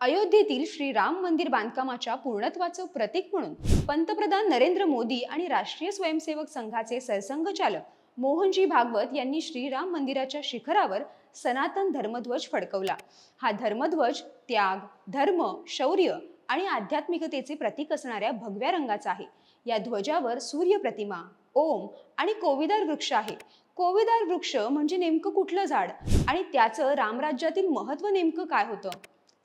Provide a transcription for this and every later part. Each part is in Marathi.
अयोध्येतील श्री राम मंदिर बांधकामाच्या पूर्णत्वाचं प्रतीक म्हणून पंतप्रधान नरेंद्र मोदी आणि राष्ट्रीय स्वयंसेवक संघाचे सरसंघचालक मोहनजी भागवत यांनी श्रीराम मंदिराच्या शिखरावर सनातन धर्मध्वज फडकवला. हा धर्मध्वज त्याग धर्म शौर्य आणि आध्यात्मिकतेचे प्रतीक असणाऱ्या भगव्या रंगाचा आहे. या ध्वजावर सूर्य प्रतिमा ओम आणि कोविदार वृक्ष आहे. कोविदार वृक्ष म्हणजे नेमकं कुठलं झाड आणि त्याचं रामराज्यातील महत्त्व नेमकं काय होतं?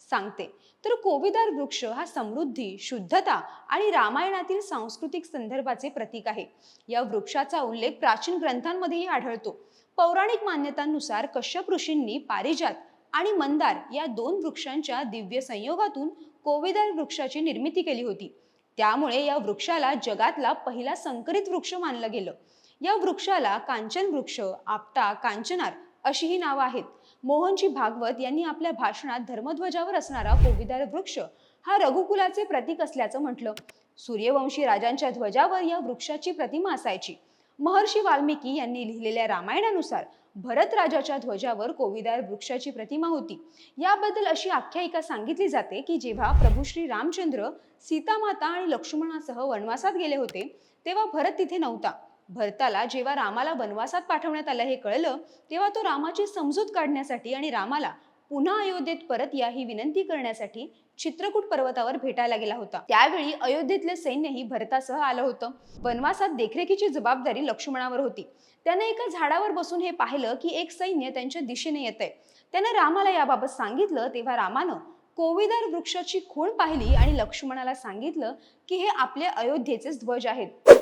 सांगते. तर कोविदार वृक्ष हा समृद्धी शुद्धता आणि रामायणातील सांस्कृतिक संदर्भाचे प्रतीक आहे. या वृक्षाचा उल्लेख प्राचीन ग्रंथांमध्येही आढळतो. पौराणिक मान्यतांनुसार कश्यप ऋषींनी पारिजात आणि मंदार या दोन वृक्षांच्या दिव्य संयोगातून कोविदार वृक्षाची निर्मिती केली होती. त्यामुळे या वृक्षाला जगातला पहिला संकरित वृक्ष मानलं गेलं. या वृक्षाला कांचन वृक्ष आपटा कांचनार अशी ही नावं आहेत. मोहनजी भागवत यांनी आपल्या भाषणात धर्मध्वजावर असणारा कोविदार वृक्ष हा रघुकुलाचे प्रतीक असल्याचं म्हटलं. सूर्यवंशी राजांच्या ध्वजावर या वृक्षाची प्रतिमा असायची. महर्षी वाल्मिकी यांनी लिहिलेल्या रामायणानुसार भरत राजाच्या ध्वजावर कोविदार वृक्षाची प्रतिमा होती. याबद्दल अशी आख्यायिका सांगितली जाते की जेव्हा प्रभू श्री रामचंद्र सीतामाता आणि लक्ष्मणासह वनवासात गेले होते तेव्हा भरत तिथे नव्हता. भरताला जेव्हा रामाला वनवासात पाठवण्यात आलं हे कळलं तेव्हा तो रामाची समजूत काढण्यासाठी आणि रामाला पुन्हा अयोध्येत परत या ही विनंती करण्यासाठी चित्रकूट पर्वतावर भेटायला गेला होता. त्यावेळी अयोध्येतले सैन्यही भरतासह आलं होतं. वनवासात देखरेखीची जबाबदारी लक्ष्मणावर होती. त्याने एका झाडावर बसून हे पाहिलं की एक सैन्य त्यांच्या दिशेने येत आहे त्यानं रामाला याबाबत सांगितलं तेव्हा रामानं कोविदार वृक्षाची खूण पाहिली आणि लक्ष्मणाला सांगितलं की हे आपल्या अयोध्येचे ध्वज आहेत.